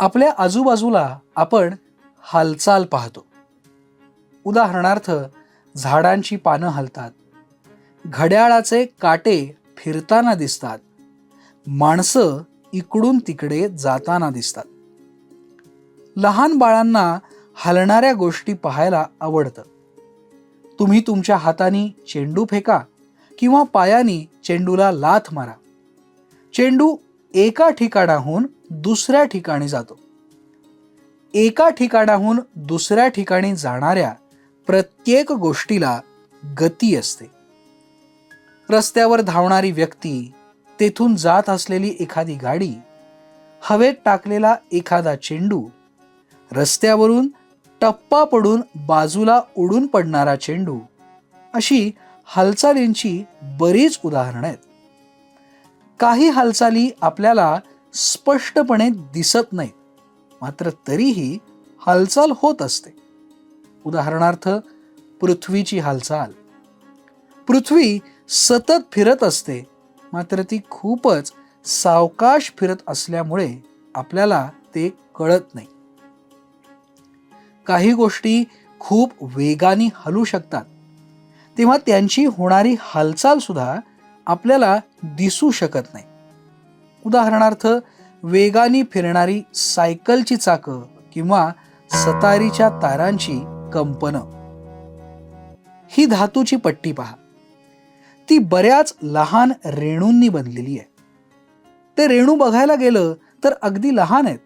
आपल्या आजूबाजूला आपण हालचाल पाहतो. उदाहरणार्थ झाडांची पानं हलतात. घड्याळाचे काटे फिरताना दिसतात. माणसं इकडून तिकडे जाताना दिसतात. लहान बाळांना हलणाऱ्या गोष्टी पाहायला आवडतं. तुम्ही तुमच्या हाताने चेंडू फेका किंवा पायाने चेंडूला लाथ मारा. चेंडू एका ठिकाणाहून दुसऱ्या ठिकाणी जातो. एका ठिकाणाहून दुसऱ्या ठिकाणी जाणाऱ्या प्रत्येक गोष्टीला गती असते. रस्त्यावर धावणारी व्यक्ती तेथून जात असलेली एखादी गाडी हवेत टाकलेला एखादा चेंडू रस्त्यावरून टप्पा पडून बाजूला उडून पडणारा चेंडू अशी हालचालींची बरीच उदाहरणं आहेत. काही हालचाली आपल्याला स्पष्टपणे दिसत नाहीत. मात्र तरीही हालचाल होत असते. उदाहरणार्थ पृथ्वीची हालचाल. पृथ्वी सतत फिरत असते मात्र ती खूपच सावकाश फिरत असल्यामुळे आपल्याला ते कळत नाही. काही गोष्टी खूप वेगाने हलू शकतात. तेव्हा त्यांची होणारी हालचाल सुद्धा आपल्याला दिसू शकत नाही. उदाहरणार्थ वेगाने फिरणारी सायकलची चाकं किंवा सतारीच्या तारांची कंपनं. ही धातूची पट्टी पहा. ती बऱ्याच लहान रेणूंनी बनलेली आहे. ते रेणू बघायला गेलं तर अगदी लहान आहेत.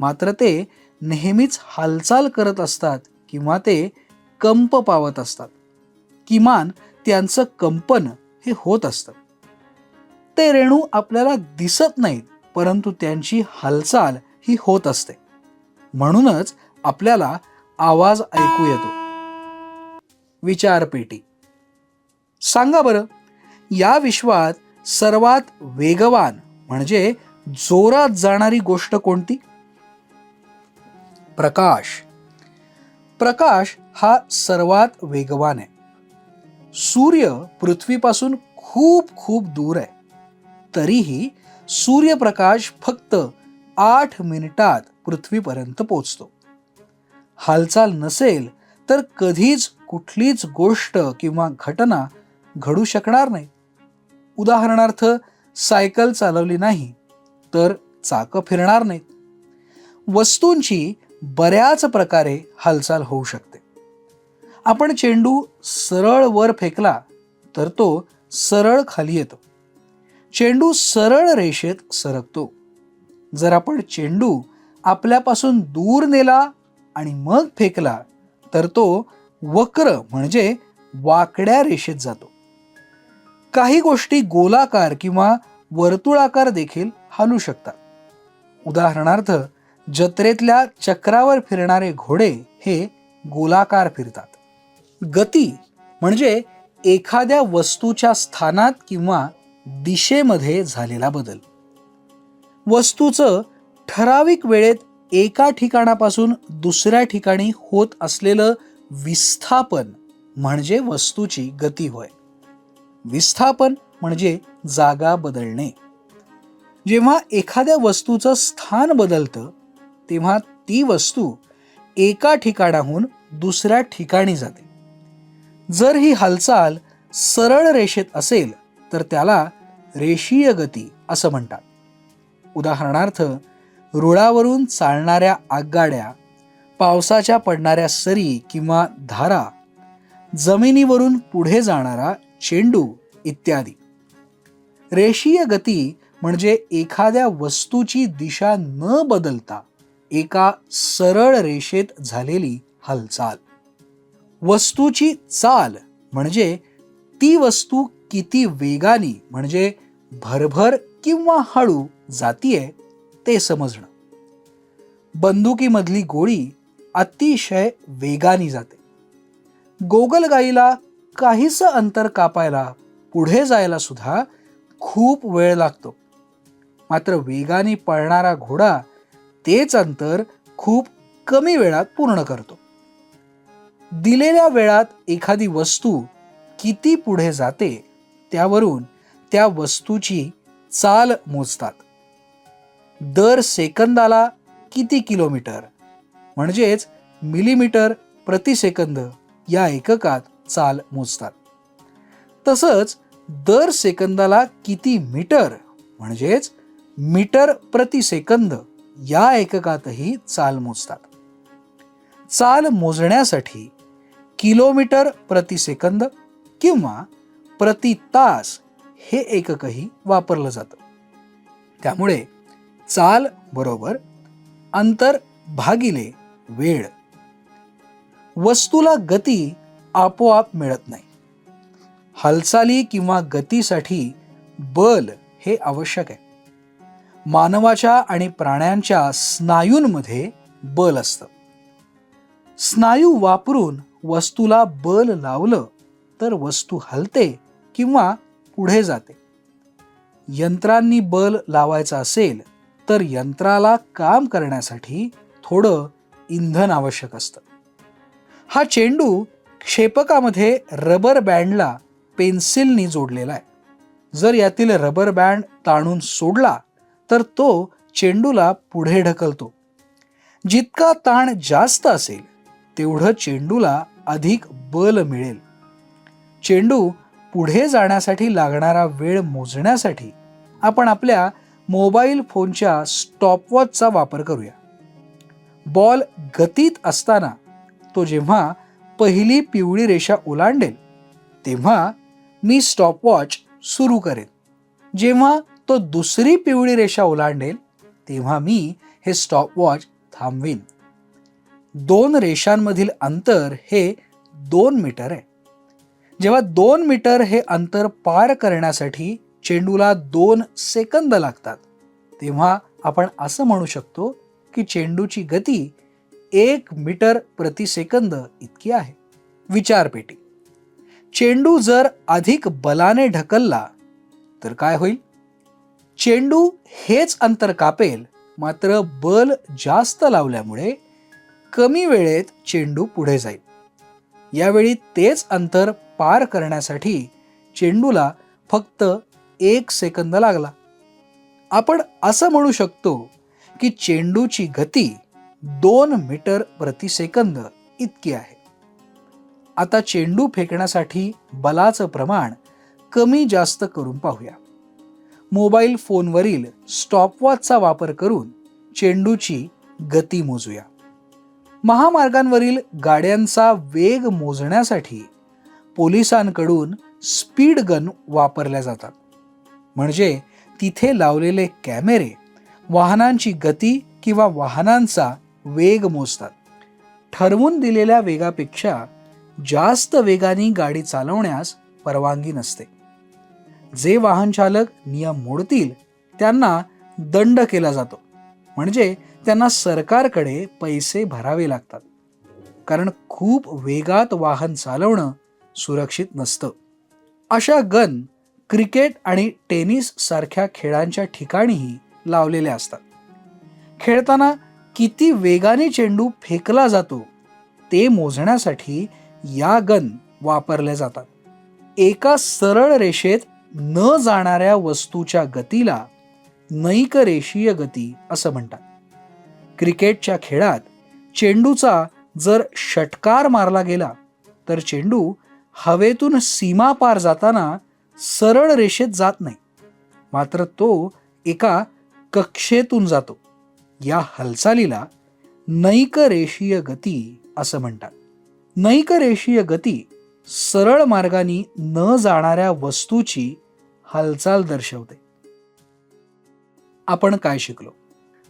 मात्र ते नेहमीच हालचाल करत असतात किंवा ते कंप पावत असतात. किमान त्यांचं कंपन हे होत असतं. ते रेणू आपल्याला दिसत नाहीत परंतु त्यांची हालचाल ही होत असते. म्हणूनच आपल्याला आवाज ऐकू येतो. विचारपेटी. सांगा बरं या विश्वात सर्वात वेगवान म्हणजे जोरात जाणारी गोष्ट कोणती? प्रकाश. प्रकाश हा सर्वात वेगवान आहे. सूर्य पृथ्वीपासून खूप खूप दूर आहे. तरीही सूर्यप्रकाश फक्त आठ मिनिटात पृथ्वीपर्यंत पोचतो. हालचाल नसेल तर कधीच कुठलीच गोष्ट किंवा घटना घडू शकणार नाही. उदाहरणार्थ सायकल चालवली नाही तर चाकं फिरणार नाहीत. वस्तूंची बऱ्याच प्रकारे हालचाल होऊ शकते. आपण चेंडू सरळ वर फेकला तर तो सरळ खाली येतो. चेंडू सरळ रेषेत सरकतो. जर आपण चेंडू आपल्यापासून दूर नेला आणि मग फेकला तर तो वक्र म्हणजे वाकड्या रेषेत जातो. काही गोष्टी गोलाकार किंवा वर्तुळाकार देखील हलू शकतात. उदाहरणार्थ जत्रेतल्या चक्रावर फिरणारे घोडे हे गोलाकार फिरतात. गती म्हणजे एखाद्या वस्तूच्या स्थानात किंवा दिशेमध्ये झालेला बदल. वस्तूचं ठराविक वेळेत एका ठिकाणापासून दुसऱ्या ठिकाणी होत असलेलं विस्थापन म्हणजे वस्तूची गती होय. विस्थापन म्हणजे जागा बदलणे. जेव्हा एखाद्या वस्तूचं स्थान बदलतं तेव्हा ती वस्तू एका ठिकाणाहून दुसऱ्या ठिकाणी जाते. जर ही हालचाल सरळ रेषेत असेल तर त्याला रेषीय गती असं म्हणतात. उदाहरणार्थ रुळावरून चालणाऱ्या आगगाड्या पावसाच्या पडणाऱ्या सरी किंवा धारा जमिनीवरून पुढे जाणारा चेंडू इत्यादी. रेषीय गती म्हणजे एखाद्या वस्तूची दिशा न बदलता एका सरळ रेषेत झालेली हालचाल. वस्तूची चाल म्हणजे ती वस्तू किती वेगाने म्हणजे भरभर किंवा हळू जातीये ते समजणं. बंदुकीमधली गोळी अतिशय वेगाने जाते. गोगलगाईला काहीसं अंतर कापायला पुढे जायला सुद्धा खूप वेळ लागतो. मात्र वेगाने पळणारा घोडा तेच अंतर खूप कमी वेळात पूर्ण करतो. दिलेल्या वेळात एखादी वस्तू किती पुढे जाते त्यावरून त्या वस्तूची चाल मोजतात. दर सेकंदाला किती किलोमीटर? म्हणजेच मिलीमीटर प्रति सेकंद या एककात चाल मोजतात. तसंच दर सेकंदाला किती मीटर? म्हणजेच मीटर प्रति सेकंद या एककातही चाल मोजतात. चाल मोजण्यासाठी किलोमीटर प्रति सेकंद किंवा प्रति तास हे एककही वापरलं जातं. त्यामुळे चाल बरोबर अंतर भागिले वेळ. वस्तूला गती आपोआप मिळत नाही. हालचाली किंवा गतीसाठी बल हे आवश्यक आहे. मानवाच्या आणि प्राण्यांच्या स्नायूंमध्ये बल असतं. स्नायू वापरून वस्तूला बल लावलं तर वस्तू हलते किंवा पुढे जाते. यंत्रांनी बल लावायचं असेल तर यंत्राला काम करण्यासाठी थोडं इंधन आवश्यक असतं. हा चेंडू क्षेपकामध्ये रबर बँडला पेन्सिलनी जोडलेला आहे. जर यातील रबर बँड ताणून सोडला तर तो चेंडूला पुढे ढकलतो. जितका ताण जास्त असेल तेवढं चेंडूला अधिक बल मिळेल. चेंडू पुढे जाण्यासाठी लागणारा वेळ मोजण्यासाठी आपण आपल्या मोबाईल फोनच्या स्टॉपवॉचचा वापर करूया. बॉल गतीत असताना तो जेव्हा पहिली पिवळी रेषा ओलांडेल तेव्हा मी स्टॉपवॉच सुरू करेन. जेव्हा तो दुसरी पिवळी रेषा ओलांडेल तेव्हा मी हे स्टॉपवॉच थांबवीन. दोन रेषांमधील अंतर हे दोन मीटर आहे. जेव्हा दोन मीटर हे अंतर पार करण्यासाठी चेंडूला दोन सेकंद लागतात तेव्हा आपण असं म्हणू शकतो की चेंडूची गती एक मीटर प्रति सेकंद इतकी आहे. विचारपेटी चेंडू जर अधिक बलाने ढकलला तर काय होईल? चेंडू हेच अंतर कापेल मात्र बल जास्त लावल्यामुळे कमी वेळेत चेंडू पुढे जाईल. यावेळी तेच अंतर पार करण्यासाठी चेंडूला फक्त एक सेकंद लागला. आपण असं म्हणू शकतो की चेंडूची गती दोन मीटर प्रति सेकंद इतकी आहे. आता चेंडू फेकण्यासाठी बलाचं प्रमाण कमी जास्त करून पाहूया. मोबाईल फोनवरील स्टॉपवॉचचा वापर करून चेंडूची गती मोजूया. महामार्गांवरील गाड्यांचा वेग मोजण्यासाठी पोलिसांकडून स्पीड गन वापरल्या जातात. म्हणजे तिथे लावलेले कॅमेरे वाहनांची गती किंवा वाहनांचा वेग मोजतात. ठरवून दिलेल्या वेगापेक्षा जास्त वेगाने गाडी चालवण्यास परवानगी नसते. जे वाहन चालक नियम मोडतील त्यांना दंड केला जातो. म्हणजे त्यांना सरकारकडे पैसे भरावे लागतात. कारण खूप वेगात वाहन चालवणं सुरक्षित नसतं. अशा गन क्रिकेट आणि टेनिस सारख्या खेळांच्या ठिकाणीही लावलेल्या असतात. खेळताना किती वेगाने चेंडू फेकला जातो ते मोजण्यासाठी या गन वापरल्या जातात. एका सरळ रेषेत न जाणाऱ्या वस्तूच्या गतीला नैक रेषीय गती असं म्हणतात. क्रिकेटच्या खेळात चेंडूचा जर षटकार मारला गेला तर चेंडू हवेतून सीमा पार जाताना सरळ रेषेत जात नाही. मात्र तो एका कक्षेतून जातो. या हालचालीला नैक रेषीय गती असं म्हणतात. नैक रेषीय गती सरळ मार्गाने न जाणाऱ्या वस्तूची हालचाल दर्शवते. आपण काय शिकलो?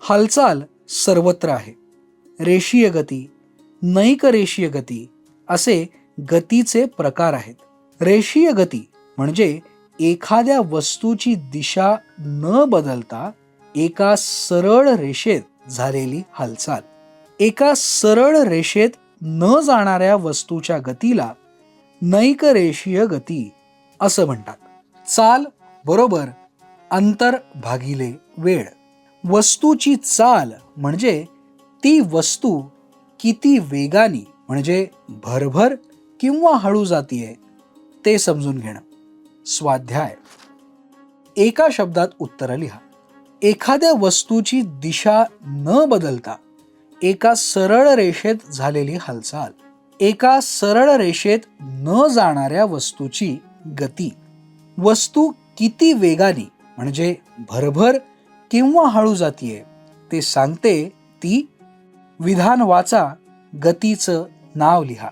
हालचाल सर्वत्र आहे. रेषीय गती नैक रेषीय गती असे गतीचे प्रकार आहेत. रेषीय गती म्हणजे एखाद्या वस्तूची दिशा न बदलता एका सरळ रेषेत झालेली हालचाल. एका सरळ रेषेत न जाणाऱ्या वस्तूच्या गतीला नैक रेषीय गती असं म्हणतात. चाल बरोबर अंतर भागिले वेळ. वस्तूची चाल म्हणजे ती वस्तू किती वेगाने म्हणजे भरभर किंवा हळू जातीये ते समजून घेणं. स्वाध्याय. एका शब्दात उत्तर लिहा. एखाद्या वस्तूची दिशा न बदलता एका सरळ रेषेत झालेली हालचाल एका सरळ रेषेत न जाणाऱ्या वस्तूची गती वस्तू किती वेगाने म्हणजे भरभर किंवा हळू जातीये ते सांगते ती विधान वाचा गतीचं नाव लिहा.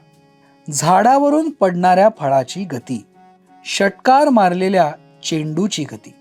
झाडावरून पडणाऱ्या फळाची गती षटकार मारलेल्या चेंडूची गती.